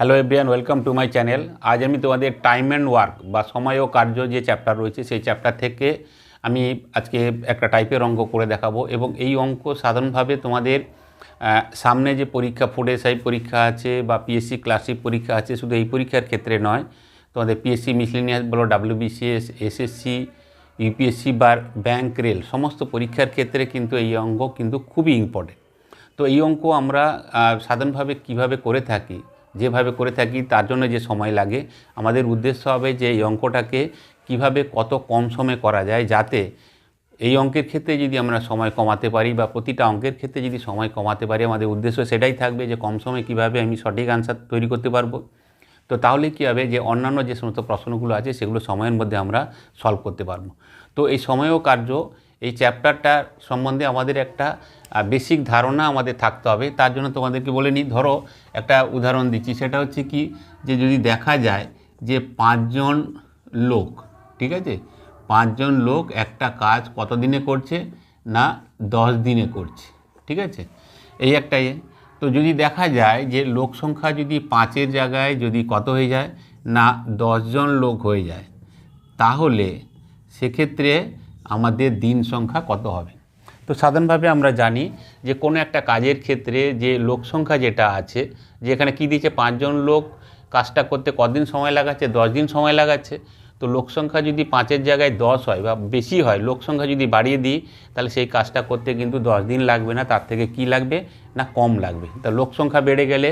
Hello everyone welcome to my channel আজ আমি তোমাদের টাইম অ্যান্ড ওয়ার্ক বা সময় ও কার্য যে চ্যাপ্টার রয়েছে, সেই চ্যাপ্টার থেকে আমি আজকে একটা টাইপের অঙ্ক করে দেখাবো এবং এই অঙ্ক সাধারণভাবে তোমাদের সামনে যে পরীক্ষা ফুড এসআই পরীক্ষা আছে বা পিএসসি ক্লাসিক পরীক্ষা আছে, শুধু এই পরীক্ষার ক্ষেত্রে নয়, তোমাদের পিএসসি মিসলিনিয়াস বলো ডাব্লিউবিসিএস এসএসসি ইউপিএসসি বা ব্যাংক রেল সমস্ত পরীক্ষার ক্ষেত্রে কিন্তু এই অঙ্ক কিন্তু খুবই ইম্পর্টেন্ট তো এই অঙ্ক আমরা সাধারণভাবে কীভাবে করে থাকি? যেভাবে করে থাকি তার জন্য যে সময় লাগে। আমাদের উদ্দেশ্য হবে যে এই অঙ্কটাকে কীভাবে কত কম সময়ে করা যায় যাতে এই অঙ্কের ক্ষেত্রে যদি আমরা সময় কমাতে পারি বা প্রতিটা অঙ্কের ক্ষেত্রে যদি সময় কমাতে পারি, আমাদের উদ্দেশ্য সেটাই থাকবে যে কম সময়ে কীভাবে আমি সঠিক আনসার তৈরি করতে পারব। তো তাহলে কী হবে যে অন্যান্য যে সমস্ত প্রশ্নগুলো আছে সেগুলো সময়ের মধ্যে আমরা সলভ করতে পারব। তো এই সময় ও কার্য এই চ্যাপ্টারটার সম্বন্ধে আমাদের একটা বেসিক ধারণা আমাদের থাকতে হবে। তার জন্য তোমাদেরকে বলে নিই, ধরো একটা উদাহরণ দিচ্ছি। সেটা হচ্ছে কি, যে যদি দেখা যায় যে পাঁচজন লোক, ঠিক আছে? পাঁচজন লোক একটা কাজ কত দিনে করছে না দশ দিনে করছে, ঠিক আছে? এই একটা ইয়ে। তো যদি দেখা যায় যে লোক সংখ্যা যদি পাঁচের জায়গায় যদি কত হয়ে যায়? না, দশজন লোক হয়ে যায়। তাহলে সেক্ষেত্রে আমাদের দিন সংখ্যা কত হবে? তো সাধারণভাবে আমরা জানি যে কোনো একটা কাজের ক্ষেত্রে যে লোক সংখ্যা যেটা আছে, যে এখানে কী দিচ্ছে পাঁচজন লোক কাজটা করতে কদিন সময় লাগাচ্ছে? দশ দিন সময় লাগাচ্ছে। তো লোক সংখ্যা যদি পাঁচের জায়গায় দশ হয় বা বেশি হয়, লোক সংখ্যা যদি বাড়িয়ে দিই, তাহলে সেই কাজটা করতে কিন্তু দশ দিন লাগবে না। তার থেকে কি লাগবে? না কম লাগবে। তা লোক সংখ্যা বেড়ে গেলে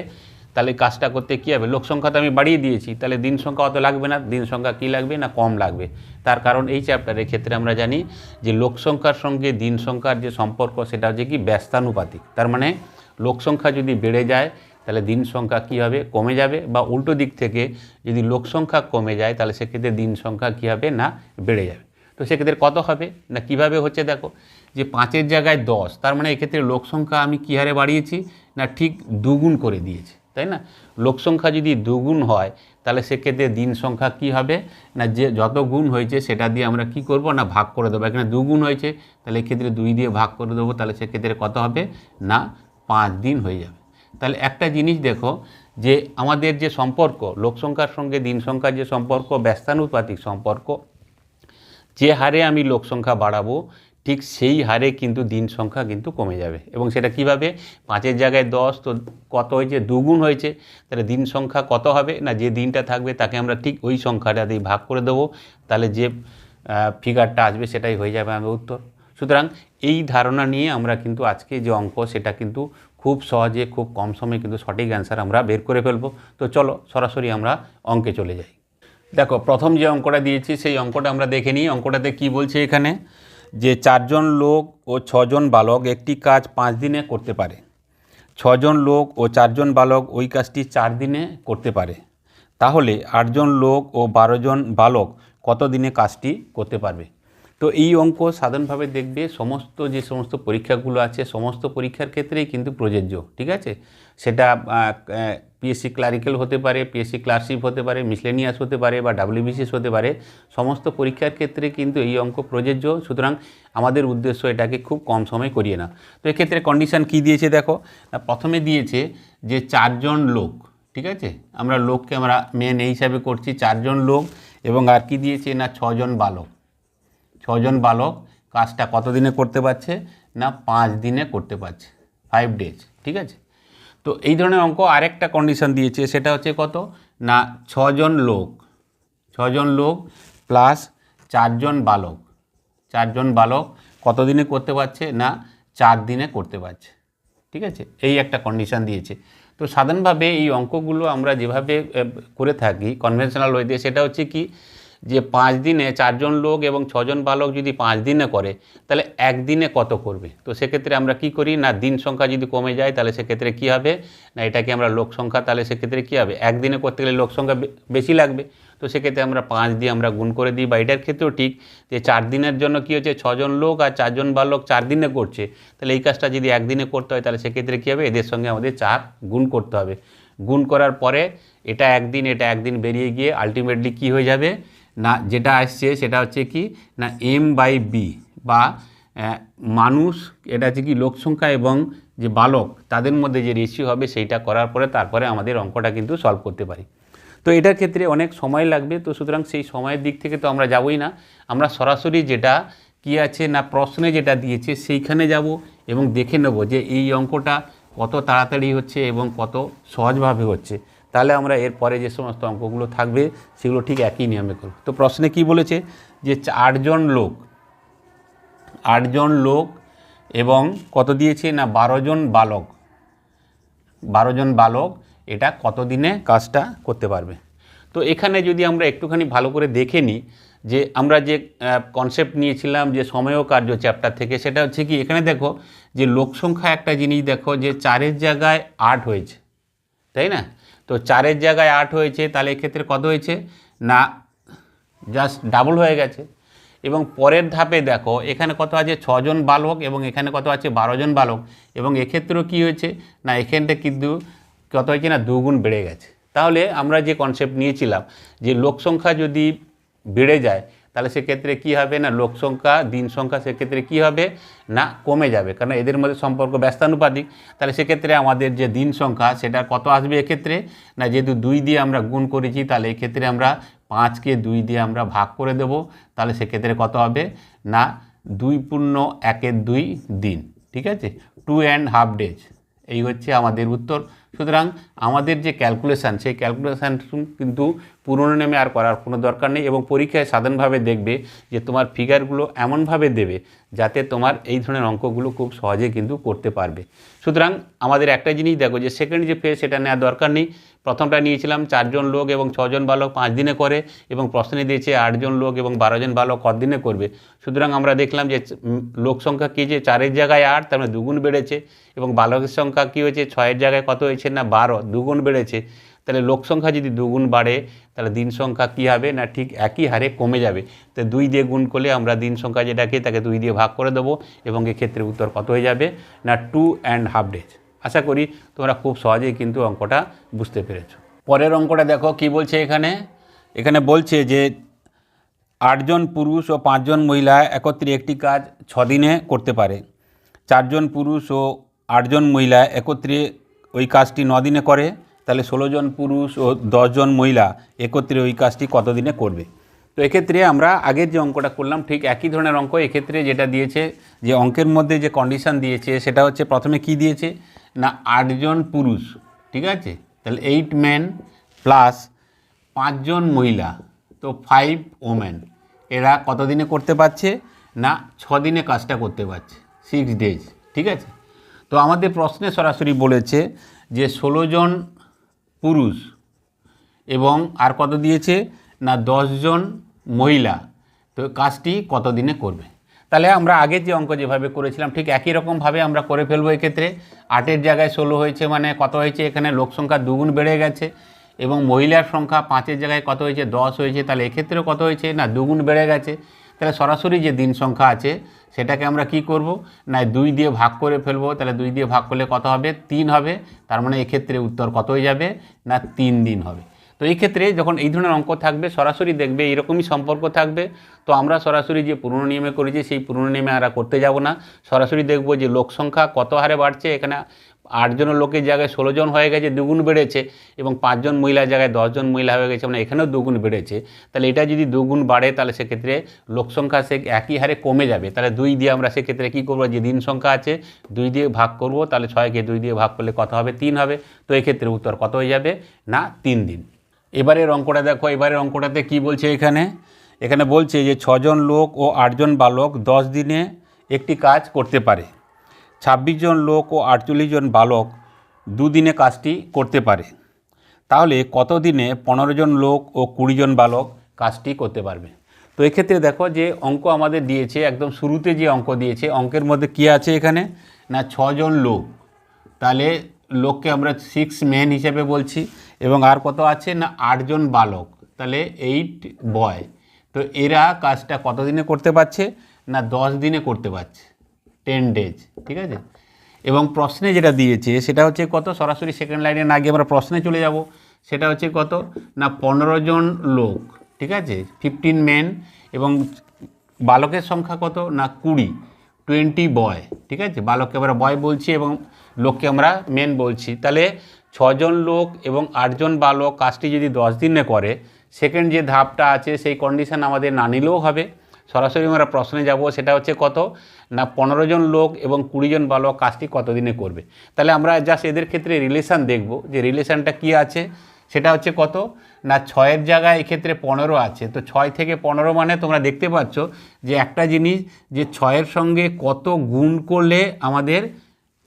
তাহলে কাজটা করতে কী হবে? লোক সংখ্যা তো আমি বাড়িয়ে দিয়েছি, তাহলে দিন সংখ্যা অত লাগবে না, দিন সংখ্যা কী লাগবে না কম লাগবে? তার কারণ এই চ্যাপ্টারের ক্ষেত্রে আমরা জানি যে লোক সংখ্যার সঙ্গে দিন সংখ্যার যে সম্পর্ক, সেটা হচ্ছে কি ব্যস্তানুপাতিক। তার মানে লোক সংখ্যা যদি বেড়ে যায়, তাহলে দিন সংখ্যা কী হবে? কমে যাবে বা উল্টো দিক থেকে যদি লোক সংখ্যা কমে যায়, তাহলে সেক্ষেত্রে দিন সংখ্যা কী হবে না বেড়ে যাবে। তো সেক্ষেত্রে কত হবে? না, কীভাবে হচ্ছে দেখো, যে পাঁচের জায়গায় দশ, তার মানে এক্ষেত্রে লোক সংখ্যা আমি কী হারে বাড়িয়েছি? না ঠিক দুগুণ করে দিয়েছি। তাই না? লোক সংখ্যা যদি দুগুণ হয়, তাহলে সেক্ষেত্রে দিন সংখ্যা কি হবে? না, যে যত গুণ হয়েছে সেটা দিয়ে আমরা কি করব? না, ভাগ করে দেবো। এখানে দুগুণ হয়েছে, তাহলে এক্ষেত্রে দুই দিয়ে ভাগ করে দেবো, তাহলে সেক্ষেত্রে কত হবে? না, পাঁচ দিন হয়ে যাবে। তাহলে একটা জিনিস দেখো, যে আমাদের যে সম্পর্ক, লোক সংখ্যার সঙ্গে দিন সংখ্যার যে সম্পর্ক, ব্যস্তানুপাতিক সম্পর্ক, যে হারে আমি লোক সংখ্যা বাড়াবো ঠিক সেই হারে কিন্তু দিন সংখ্যা কিন্তু কমে যাবে। এবং সেটা কীভাবে? পাঁচের জায়গায় দশ, তো কত হয়েছে? দুগুণ হয়েছে। তাহলে দিন সংখ্যা কত হবে? না, যে দিনটা থাকবে তাকে আমরা ঠিক ওই সংখ্যাটা দিয়ে ভাগ করে দেবো। তাহলে যে ফিগারটা আসবে সেটাই হয়ে যাবে আমার উত্তর। সুতরাং এই ধারণা নিয়ে আমরা কিন্তু আজকে যে অঙ্ক, সেটা কিন্তু খুব সহজে, খুব কম সময়ে কিন্তু সঠিক অ্যান্সার আমরা বের করে ফেলব। তো চলো, সরাসরি আমরা অঙ্কে চলে যাই। দেখো, প্রথম যে অঙ্কটা দিয়েছি, সেই অঙ্কটা আমরা দেখে নিই। অঙ্কটাতে কি বলছে এখানে? যে চারজন লোক ও ছজন বালক একটি কাজ পাঁচ দিনে করতে পারে। ছজন লোক ও চারজন বালক ওই কাজটি চার দিনে করতে পারে। তাহলে আটজন লোক ও বারোজন বালক কত দিনে কাজটি করতে পারবে? তো এই অঙ্ক সাধারণভাবে দেখবে সমস্ত যে সমস্ত পরীক্ষাগুলো আছে, সমস্ত পরীক্ষার ক্ষেত্রেই কিন্তু প্রযোজ্য, ঠিক আছে? সেটা পিএসসি ক্লারিক্যাল হতে পারে পিএসসি ক্লার্কশিপ হতে পারে মিসলেনিয়াস হতে পারে বা ডাব্লিউবিসিএস হতে পারে, সমস্ত পরীক্ষার ক্ষেত্রে কিন্তু এই অঙ্ক প্রযোজ্য। সুতরাং আমাদের উদ্দেশ্য এটাকে খুব কম সময় করিয়ে না। তো এক্ষেত্রে কন্ডিশান কি দিয়েছে দেখো? প্রথমে দিয়েছে যে চারজন লোক, ঠিক আছে? আমরা লোককে আমরা মেন এই হিসাবে করছি, চারজন লোক এবং আর কি দিয়েছে? না, ছজন বালক। ছজন বালক কাজটা কত দিনে করতে পারছে? না, পাঁচ দিনে করতে পারছে ফাইভ ডেজ ঠিক আছে? তো এই ধরনের অঙ্ক আরেকটা কন্ডিশন দিয়েছে, সেটা হচ্ছে কত? না, ছজন লোক। ছজন লোক প্লাস চারজন বালক। চারজন বালক কত দিনে করতে পারছে? না চার দিনে করতে পারছে। ঠিক আছে? এই একটা কন্ডিশন দিয়েছে। তো সাধারণভাবে এই অঙ্কগুলো আমরা যেভাবে করে থাকি কনভেনশনাল ওয়েতে সেটা হচ্ছে কি? যে পাঁচ দিনে চারজন লোক এবং ছজন বালক যদি পাঁচ দিনে করে, তাহলে একদিনে কত করবে? তো সেক্ষেত্রে আমরা কি করি? না, দিন সংখ্যা যদি কমে যায়, তাহলে সেক্ষেত্রে কি হবে? না, এটাকে আমরা লোক সংখ্যা, তাহলে সেক্ষেত্রে কী হবে? একদিনে করতে গেলে লোক সংখ্যা বেশি লাগবে। তো সেক্ষেত্রে আমরা পাঁচ দিয়ে আমরা গুণ করে দিই। বা এটার ক্ষেত্রেও ঠিক যে চার দিনের জন্য কী হচ্ছে? ছজন লোক আর চারজন বালক চার দিনে করছে। তাহলে এই কাজটা যদি একদিনে করতে হয়, তাহলে সেক্ষেত্রে কী হবে? এদের সঙ্গে আমাদের চার গুণ করতে হবে। গুণ করার পরে এটা একদিন এটা একদিন বেরিয়ে গিয়ে আলটিমেটলি কী হয়ে যাবে? না, যেটা আসছে সেটা হচ্ছে কি, না এম বাই বি বা মানুষ, এটা হচ্ছে কি লোক সংখ্যা এবং যে বালক, তাদের মধ্যে যে রেশিও হবে সেইটা করার পরে তারপরে আমাদের অঙ্কটা কিন্তু সলভ করতে পারি। তো এটার ক্ষেত্রে অনেক সময় লাগবে, তো সুতরাং সেই সময়ের দিক থেকে তো আমরা যাবই না। আমরা সরাসরি যেটা কি আছে না, প্রশ্নে যেটা দিয়েছে সেইখানে যাব এবং দেখে নেব যে এই অঙ্কটা কত তাড়াতাড়ি হচ্ছে এবং কত সহজভাবে হচ্ছে। তাহলে আমরা এর পরে যে সমস্ত অঙ্কগুলো থাকবে, সেগুলো ঠিক একই নিয়মে করব। তো প্রশ্নে কি বলেছে? যে আটজন লোক আটজন লোক এবং কত দিয়েছে না বারো জন বালক? বারো জন বালক, এটা কত দিনে কাজটা করতে পারবে? তো এখানে যদি আমরা একটুখানি ভালো করে দেখে নিই, যে আমরা যে কনসেপ্ট নিয়েছিলাম যে সময় কার্য চ্যাপ্টার থেকে, সেটা হচ্ছে কি, এখানে দেখো যে লোক সংখ্যা একটা জিনিস দেখো যে চারের জায়গায় আট হয়েছে। তাই না? তো চারের জায়গায় আট হয়েছে, তাহলে এক্ষেত্রে কত হয়েছে? না জাস্ট ডাবল হয়ে গেছে। এবং পরের ধাপে দেখো, এখানে কত আছে? ছজন বালক এবং এখানে কত আছে? বারো জন বালক। এবং এক্ষেত্রেও কি হয়েছে? না এখানটা কিন্তু কত হয়েছে না? দুগুণ বেড়ে গেছে। তাহলে আমরা যে কনসেপ্ট নিয়েছিলাম, যে লোক সংখ্যা যদি বেড়ে যায় তাহলে সেক্ষেত্রে কি হবে না লোক সংখ্যা, দিন সংখ্যা সেক্ষেত্রে কি হবে না কমে যাবে? কারণ এদের মধ্যে সম্পর্ক ব্যস্তানুপাতিক। তাহলে সেক্ষেত্রে আমাদের যে দিন সংখ্যা, সেটা কত আসবে এক্ষেত্রে? না যেহেতু দুই দিয়ে আমরা গুণ করেছি, তাহলে এক্ষেত্রে আমরা পাঁচকে দুই দিয়ে আমরা ভাগ করে দেব। তাহলে সেক্ষেত্রে কত হবে? না, দুই পূর্ণ একের দুই দিন। ঠিক আছে? টু অ্যান্ড হাফ ডেজ এই হচ্ছে আমাদের উত্তর। সুতরাং আমাদের যে ক্যালকুলেশান সেই ক্যালকুলেশান কিন্তু পুরনো নেমে আর করার কোনো দরকার নেই এবং পরীক্ষায় সাধারণভাবে দেখবে যে তোমার ফিগারগুলো এমনভাবে দেবে যাতে তোমার এই ধরনের অঙ্কগুলো খুব সহজে কিন্তু করতে পারবে। সুতরাং আমাদের একটা জিনিস দেখো যে সেকেন্ড যে ফেজ সেটা নেওয়ার দরকার নেই। প্রথমটা নিয়েছিলাম চারজন লোক এবং ছজন বালক পাঁচ দিনে করে এবং প্রশ্নে দিয়েছে আটজন লোক এবং বারোজন বালক কত দিনে করবে। সুতরাং আমরা দেখলাম যে লোক সংখ্যা কী যে চারের জায়গায় আট, তার মানে দুগুণ বেড়েছে এবং বালকের সংখ্যা কী হয়েছে, ছয়ের জায়গায় কত হয়েছে না বারো, দুগুণ বেড়েছে। তাহলে লোক সংখ্যা যদি দুগুণ বাড়ে, তাহলে দিন সংখ্যা কী হবে না ঠিক একই হারে কমে যাবে। তো দুই দিয়ে গুণ করলে আমরা দিন সংখ্যা যেটাকে, তাকে দুই দিয়ে ভাগ করে দেবো এবং এক্ষেত্রে উত্তর কত হয়ে যাবে না টু অ্যান্ড হাফ ডেজ আশা করি তোমরা খুব সহজেই কিন্তু অঙ্কটা বুঝতে পেরেছ। পরের অঙ্কটা দেখো, কি বলছে এখানে? এখানে বলছে যে আটজন পুরুষ ও পাঁচজন মহিলা একত্রে একটি কাজ ছদিনে করতে পারে। চারজন পুরুষ ও আটজন মহিলা একত্রে ওই কাজটি দিনে করে। তাহলে ষোলো জন পুরুষ ও দশজন মহিলা একত্রে ওই কাজটি কতদিনে করবে? তো এক্ষেত্রে আমরা আগের যে অঙ্কটা করলাম, ঠিক একই ধরনের অঙ্ক। এক্ষেত্রে যেটা দিয়েছে, যে অঙ্কের মধ্যে যে কন্ডিশন দিয়েছে, সেটা হচ্ছে প্রথমে কি দিয়েছে? না আটজন পুরুষ, ঠিক আছে? তাহলে এইট ম্যান প্লাস পাঁচজন মহিলা, তো ফাইভ ওমেন এরা কতদিনে করতে পারছে? না দিনে কাজটা করতে পারছে সিক্স ডেজ ঠিক আছে? তো আমাদের প্রশ্নে সরাসরি বলেছে যে ষোলো জন পুরুষ এবং আর কত দিয়েছে? না দশজন মহিলা, তো কাজটি কত দিনে করবে? তাহলে আমরা আগের যে অঙ্ক যেভাবে করেছিলাম, ঠিক একই রকমভাবে আমরা করে ফেলব এক্ষেত্রে। আটের জায়গায় ষোলো হয়েছে মানে কত হয়েছে? এখানে লোক সংখ্যা দুগুণ বেড়ে গেছে এবং মহিলার সংখ্যা পাঁচের জায়গায় কত হয়েছে? দশ হয়েছে। তাহলে এক্ষেত্রেও কত হয়েছে? না, দুগুণ বেড়ে গেছে। তাহলে সরাসরি যে দিন সংখ্যা আছে, সেটাকে আমরা কি করব? না, দুই দিয়ে ভাগ করে ফেলব। তাহলে দুই দিয়ে ভাগ করলে কত হবে? তিন হবে। তার মানে এক্ষেত্রে উত্তর কত হয়ে যাবে? না, তিন দিন হবে। তো এই ক্ষেত্রে যখন এই ধরনের অঙ্ক থাকবে, সরাসরি দেখবে এরকমই সম্পর্ক থাকবে। তো আমরা সরাসরি যে পুরনো নিয়মে করেছি, সেই পুরনো নিয়মে আর করতে যাব না। সরাসরি দেখব যে লোক সংখ্যা কত হারে বাড়ছে, এখানে আটজন লোকের জায়গায় ষোলো জন হয়ে গেছে, দুগুণ বেড়েছে এবং পাঁচজন মহিলার জায়গায় দশজন মহিলা হয়ে গেছে মানে এখানেও দুগুণ বেড়েছে। তাহলে এটা যদি দুগুণ বাড়ে, তাহলে সেক্ষেত্রে লোক সংখ্যা সে একই হারে কমে যাবে। তাহলে দুই দিয়ে আমরা সেক্ষেত্রে কী করব? যে দিন সংখ্যা আছে, দুই দিয়ে ভাগ করব, তাহলে ছয়কে দুই দিয়ে ভাগ করলে কত হবে? তিন হবে। তো এক্ষেত্রে উত্তর কত হয়ে যাবে? না, তিন দিন। এবারের অঙ্কটা দেখো, এবারের অঙ্কটাতে কি বলছে এখানে? এখানে বলছে যে ছজন লোক ও আটজন বালক দশ দিনে একটি কাজ করতে পারে। ছাব্বিশ জন লোক ও আটচল্লিশ জন বালক দুদিনে কাজটি করতে পারে। তাহলে কত দিনে পনেরো জন লোক ও কুড়ি জন বালক কাজটি করতে পারবে? তো এক্ষেত্রে দেখো যে অঙ্ক আমাদের দিয়েছে, একদম শুরুতে যে অঙ্ক দিয়েছে, অঙ্কের মধ্যে কী আছে এখানে? না, ছজন লোক। তাহলে লোককে আমরা সিক্স ম্যান হিসেবে বলছি। এবং আর কত আছে না আটজন বালক। তাহলে এইট বয় তো এরা কাজটা কত দিনে করতে পারছে? না দশ দিনে করতে পারছে? টেন ডেজ ঠিক আছে? এবং প্রশ্নে যেটা দিয়েছে, সেটা হচ্ছে কত? সরাসরি সেকেন্ড লাইনে না গিয়ে আমরা প্রশ্নে চলে যাব। সেটা হচ্ছে কত? না পনেরো জন লোক, ঠিক আছে? ফিফটিন মেন এবং বালকের সংখ্যা কত? না কুড়ি টোয়েন্টি বয় ঠিক আছে? বালককে আমরা বয় বলছি এবং লোককে আমরা মেন বলছি। তাহলে ছজন লোক এবং আটজন বালক কাজটি যদি দশ দিনে করে সেকেন্ড যে ধাপটা আছে, সেই কন্ডিশন আমাদের না নিলেও হবে। সরাসরি আমরা প্রশ্নে যাব, সেটা হচ্ছে কত? না পনেরো জন লোক এবং কুড়ি জন বালক কাজটি কত দিনে করবে? তাহলে আমরা জাস্ট এদের ক্ষেত্রে রিলেশান দেখব, যে রিলেশানটা কি আছে? সেটা হচ্ছে কত? না ছয়ের জায়গায় এক্ষেত্রে পনেরো আছে। তো ছয় থেকে পনেরো মানে তোমরা দেখতে পাচ্ছ যে একটা জিনিস, যে ছয়ের সঙ্গে কত গুণ করলে আমাদের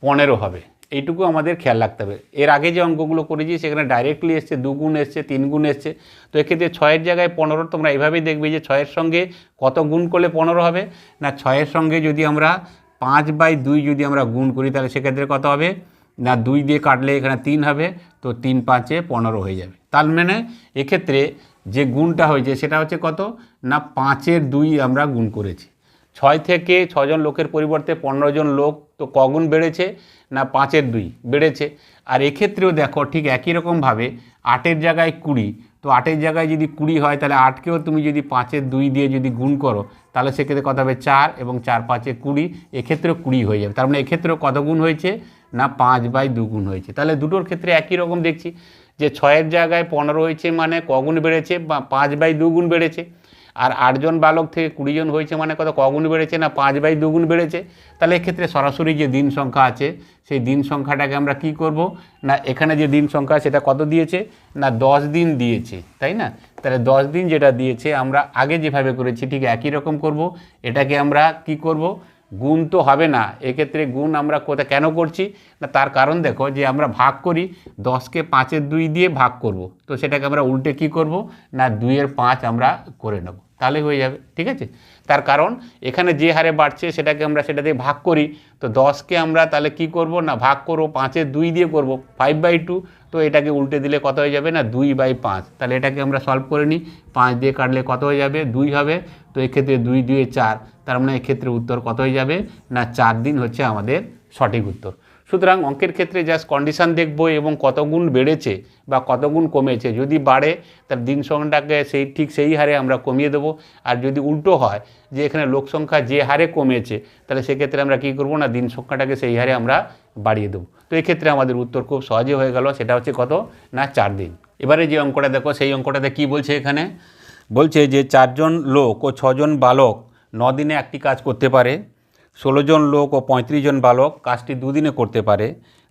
পনেরো হবে। এইটুকু আমাদের খেয়াল রাখতে হবে। এর আগে যে অঙ্কগুলো করেছি, সেখানে ডাইরেক্টলি এসছে, দুগুণ এসছে তিন গুণ এসছে। তো এক্ষেত্রে ছয়ের জায়গায় পনেরো, তোমরা এইভাবেই দেখবে যে ছয়ের সঙ্গে কত গুণ করলে পনেরো হবে? না, ছয়ের সঙ্গে যদি আমরা পাঁচ বাই দুই যদি আমরা গুণ করি, তাহলে সেক্ষেত্রে কত হবে? না, দুই দিয়ে কাটলে এখানে তিন হবে, তো তিন পাঁচে পনেরো হয়ে যাবে। তার মানে এক্ষেত্রে যে গুণটা হয়েছে, সেটা হচ্ছে কত? না, পাঁচের দুই আমরা গুণ করেছি। ছয় থেকে ছজন লোকের পরিবর্তে পনেরো জন লোক তো কগুণ বেড়েছে না পাঁচের দুই বেড়েছে। আর এক্ষেত্রেও দেখো ঠিক একই রকমভাবে আটের জায়গায় কুড়ি, তো আটের জায়গায় যদি কুড়ি হয় তাহলে আটকেও তুমি যদি পাঁচের দুই দিয়ে যদি গুণ করো তাহলে সেক্ষেত্রে কত হবে চার এবং চার পাঁচে কুড়ি, এক্ষেত্রেও কুড়ি হয়ে যাবে। তার মানে এক্ষেত্রেও কত গুণ হয়েছে না পাঁচ বাই দু গুণ হয়েছে। তাহলে দুটোর ক্ষেত্রে একই রকম দেখছি যে ছয়ের জায়গায় পনেরো হয়েছে মানে কগুণ বেড়েছে বা পাঁচ বাই দু গুণ বেড়েছে। আর আটজন বালক থেকে কুড়িজন হয়েছে মানে কত, কগুণ বেড়েছে না পাঁচ বাই দুগুণ বেড়েছে? তাহলে এক্ষেত্রে সরাসরি যে দিন সংখ্যা আছে, সেই দিন সংখ্যাটাকে আমরা কি করব? না, এখানে যে দিন সংখ্যা সেটা কত দিয়েছে? না, দশ দিন দিয়েছে, তাই না? তাহলে দশ দিন যেটা দিয়েছে, আমরা আগে যেভাবে করেছি, ঠিক একই রকম করব। এটাকে আমরা কি করব? গুণ তো হবে না। এক্ষেত্রে গুণ আমরা কোথায় কেন করছি? না, তার কারণ দেখো যে আমরা ভাগ করি, দশকে পাঁচের দুই দিয়ে ভাগ করব। তো সেটাকে আমরা উল্টে কি করব? না, দুইয়ের পাঁচ আমরা করে নেব। তাহলে হয়ে যাবে, ঠিক আছে? তার কারণ এখানে যে হারে বাড়ছে সেটাকে আমরা সেটা দিয়ে ভাগ করি। তো দশকে আমরা তাহলে কি করব? না, ভাগ করব, পাঁচের দুই দিয়ে করব ফাইভ বাই টু তো এটাকে উল্টে দিলে কত হয়ে যাবে? না, দুই বাই পাঁচ। তাহলে এটাকে আমরা সলভ করে নিই। পাঁচ দিয়ে কাটলে কত হয়ে যাবে? দুই হবে। তো এক্ষেত্রে দুই দুয়ে চার, তার মানে এক্ষেত্রে উত্তর কত হয়ে যাবে? না, চার দিন হচ্ছে আমাদের সঠিক উত্তর। সুতরাং অঙ্কের ক্ষেত্রে জাস্ট কন্ডিশান দেখব এবং কত গুণ বেড়েছে বা কত গুণ কমেছে। যদি বাড়ে, তার দিন সংখ্যাটাকে সেই, ঠিক সেই হারে আমরা কমিয়ে দেবো। আর যদি উল্টো হয়, যে এখানে লোক সংখ্যা যে হারে কমেছে, তাহলে সেক্ষেত্রে আমরা কী করব না, দিন সংখ্যাটাকে সেই হারে আমরা বাড়িয়ে দেবো। তো এক্ষেত্রে আমাদের উত্তর খুব সহজে হয়ে গেল, সেটা হচ্ছে কত? না, চার দিন। এবারে যে অঙ্কটা দেখো, সেই অঙ্কটাতে কী বলছে এখানে? বলছে যে চারজন লোক ও ছজন বালক দিনে একটি কাজ করতে পারে। ষোলো জন লোক ও পঁয়ত্রিশ জন বালক কাজটি দুদিনে করতে পারে,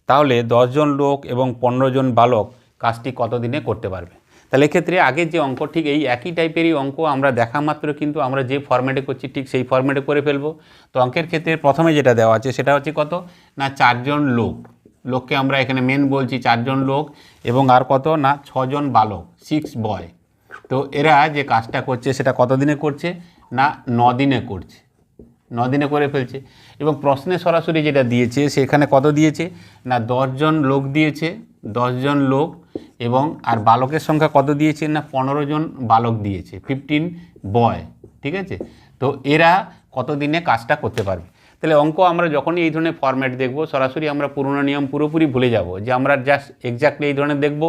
তাহলে দশজন লোক এবং পনেরো জন বালক কাজটি কত দিনে করতে পারবে? তাহলে এক্ষেত্রে আগের যে অঙ্ক, ঠিক এই একই টাইপেরই অঙ্ক আমরা দেখা মাত্র, কিন্তু আমরা যে ফর্ম্যাটে করছি, ঠিক সেই ফর্ম্যাটে করে ফেলব। তো অঙ্কের ক্ষেত্রে প্রথমে যেটা দেওয়া আছে, সেটা হচ্ছে কত? না চারজন লোক। লোককে আমরা এখানে মেন বলছি চারজন লোক এবং আর কত? না ছজন বালক সিক্স বয় তো এরা যে কাজটা করছে, সেটা কত দিনে করছে? না দিনে করছে। দিনে করে ফেলছে। এবং প্রশ্নে সরাসরি যেটা দিয়েছে, সেখানে কত দিয়েছে? না দশজন লোক দিয়েছে দশজন লোক এবং আর বালকের সংখ্যা কত দিয়েছে? না, পনেরো জন বালক দিয়েছে ফিফটিন বয় ঠিক আছে? তো এরা কত দিনে কাজটা করতে পারবে? তাহলে অঙ্ক আমরা যখনই এই ধরনের ফর্ম্যাট দেখব, সরাসরি আমরা পুরোনো নিয়ম পুরোপুরি ভুলে যাব। যে আমরা জাস্ট এক্স্যাক্টলি এই ধরনের দেখব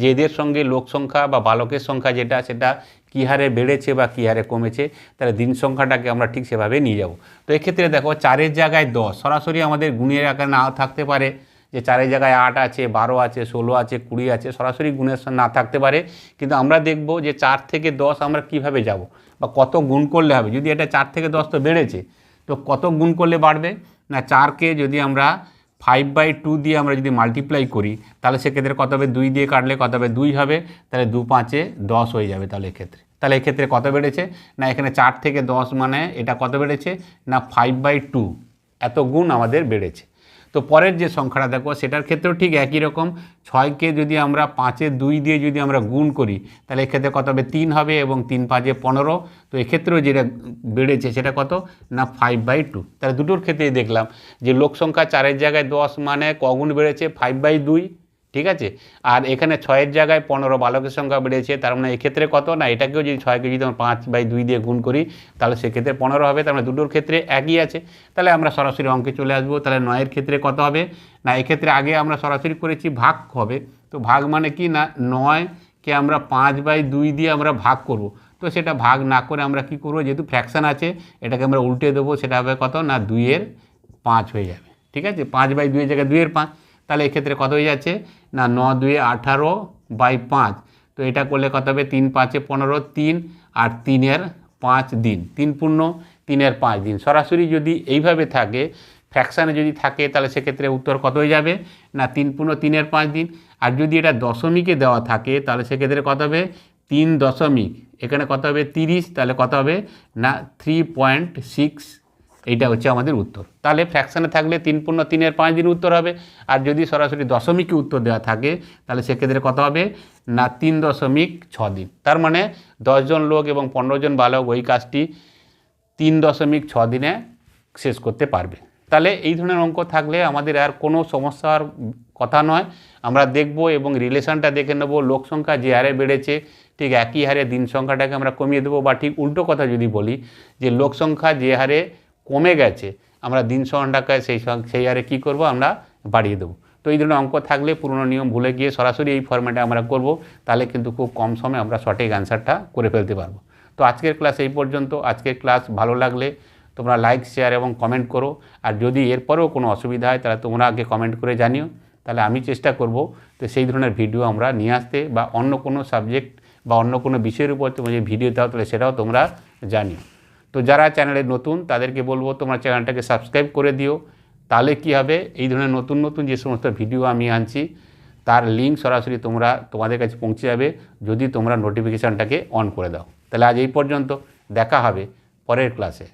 যে এদের সঙ্গে লোক সংখ্যা বা বালকের সংখ্যা যেটা, সেটা কী হারে বেড়েছে বা কী হারে কমেছে, তাহলে দিন সংখ্যাটাকে আমরা ঠিক সেভাবে নিয়ে যাব। তো এক্ষেত্রে দেখো, চারের জায়গায় দশ। সরাসরি আমাদের গুণের আকারে না থাকতে পারে, যে চারের জায়গায় আট আছে, বারো আছে, ষোলো আছে, কুড়ি আছে, সরাসরি গুণের না থাকতে পারে। কিন্তু আমরা দেখব যে চার থেকে দশ আমরা কীভাবে যাব বা কত গুণ করলে হবে? যদি এটা চার থেকে দশ তো বেড়েছে তো কত গুণ করলে বাড়বে? না, চারকে যদি আমরা ফাইভ বাই টু দিয়ে আমরা যদি মাল্টিপ্লাই করি, তাহলে সেক্ষেত্রে কত হবে? দুই দিয়ে কাটলে কত হবে? দুই হবে। তাহলে দু পাঁচে দশ হয়ে যাবে তাহলে এক্ষেত্রে। তাহলে এক্ষেত্রে কত বেড়েছে? না, এখানে চার থেকে দশ মানে এটা কত বেড়েছে? না ফাইভ বাই টু এত গুণ আমাদের বেড়েছে। তো পরের যে সংখ্যাটা দেখো, সেটার ক্ষেত্রেও ঠিক একই রকম। ছয়কে যদি আমরা পাঁচে দুই দিয়ে যদি আমরা গুণ করি, তাহলে এক্ষেত্রে কত হবে? তিন হবে এবং তিন পাঁচে পনেরো। তো এক্ষেত্রেও যেটা বেড়েছে সেটা কত? না ফাইভ বাই টু তাহলে দুটোর ক্ষেত্রেই দেখলাম যে লোক সংখ্যা চারের জায়গায় দশ মানে কগুণ বেড়েছে? ফাইভ বাই দুই। ঠিক আছে? আর এখানে ছয়ের জায়গায় পনেরো বালকের সংখ্যা বেড়েছে, তার মানে এক্ষেত্রে কত? না, এটাকেও যদি ছয়কে যদি আমরা পাঁচ বাই দুই দিয়ে গুণ করি, তাহলে সেক্ষেত্রে পনেরো হবে, তার মানে দুটোর ক্ষেত্রে একই আছে। তাহলে আমরা সরাসরি অঙ্কে চলে আসব, তাহলে নয়ের ক্ষেত্রে কত হবে? না, এক্ষেত্রে আগে আমরা সরাসরি করেছি ভাগ হবে, তো ভাগ মানে কি? না নয় কে আমরা পাঁচ বাই দুই দিয়ে আমরা ভাগ করব। তো সেটা ভাগ না করে আমরা কি করব? যেহেতু ফ্র্যাকশান আছে, এটাকে আমরা উল্টে দেবো, সেটা হবে কত? না, দুইয়ের পাঁচ হয়ে যাবে, ঠিক আছে? পাঁচ বাই দুইয়ের জায়গায় দুইয়ের পাঁচ, তাহলে এক্ষেত্রে কত হয়ে যাচ্ছে? না, ন দুয়ে আঠারো বাই পাঁচ। তো এটা করলে কত হবে? তিন, পাঁচে পনেরো, তিন আর তিনের পাঁচ দিন। তিন পূর্ণ, তিনের পাঁচ দিন। সরাসরি যদি এইভাবে থাকে ফ্র্যাকশানে যদি থাকে, তাহলে সেক্ষেত্রে উত্তর কত হয়ে যাবে? না, তিন পূর্ণ, তিনের পাঁচ দিন। আর যদি এটা দশমিকে দেওয়া থাকে, তাহলে সেক্ষেত্রে কত হবে? তিন দশমিক। এখানে কত হবে? তিরিশ, তাহলে কত হবে? না থ্রি পয়েন্ট সিক্স এইটা হচ্ছে আমাদের উত্তর। তাহলে ফ্র্যাকশানে থাকলে তিন পূর্ণ তিনের পাঁচ দিন উত্তর হবে। আর যদি সরাসরি দশমিকে উত্তর দেওয়া থাকে, তাহলে সেক্ষেত্রে কত হবে? না, তিন দশমিক ছ দিন। তার মানে দশজন লোক এবং পনেরো জন বালক ওই কাজটি তিন দশমিক ছ দিনে শেষ করতে পারবে। তাহলে এই ধরনের অঙ্ক থাকলে আমাদের আর কোনো সমস্যার কথা নয়। আমরা দেখব এবং রিলেশনটা দেখে নেব। লোক সংখ্যা যে হারে বেড়েছে, ঠিক একই হারে দিন সংখ্যাটাকে আমরা কমিয়ে দেবো। বা ঠিক উল্টো কথা যদি বলি, যে লোক সংখ্যা যে হারে কমে গেছে, আমরা দিন সংখ্যাটাকে সেই সেই হারে কী করব? আমরা বাড়িয়ে দেবো। তো এই ধরনের অঙ্ক থাকলে পুরনো নিয়ম ভুলে গিয়ে সরাসরি এই ফর্ম্যাটে আমরা করব, তাহলে কিন্তু খুব কম সময়ে আমরা সঠিক অ্যান্সারটা করে ফেলতে পারব। তো আজকের ক্লাস এই পর্যন্ত। আজকের ক্লাস ভালো লাগলে তোমরা লাইক শেয়ার এবং কমেন্ট করো। আর যদি এরপরেও কোনো অসুবিধা হয়, তাহলে তোমরা আগে কমেন্ট করে জানিও। তাহলে আমি চেষ্টা করব তো সেই ধরনের ভিডিও আমরা নিয়ে আসতে বা অন্য কোনো সাবজেক্ট বা অন্য কোনো বিষয়ের উপর তোমরা যে ভিডিও দাও, তাহলে সেটাও তোমরা জানিও। তো যারা চ্যানেলে নতুন, তাদেরকে বলব তোমার চ্যানেলটাকে সাবস্ক্রাইব করে দিও। তাহলে কি হবে? এই ধরনের নতুন নতুন যে সমস্ত ভিডিও আমি আনছি, তার লিঙ্ক সরাসরি তোমরা, তোমাদের কাছে পৌঁছে যাবে যদি তোমরা নোটিফিকেশানটাকে অন করে দাও। তাহলে আজ এই পর্যন্ত, দেখা হবে পরের ক্লাসে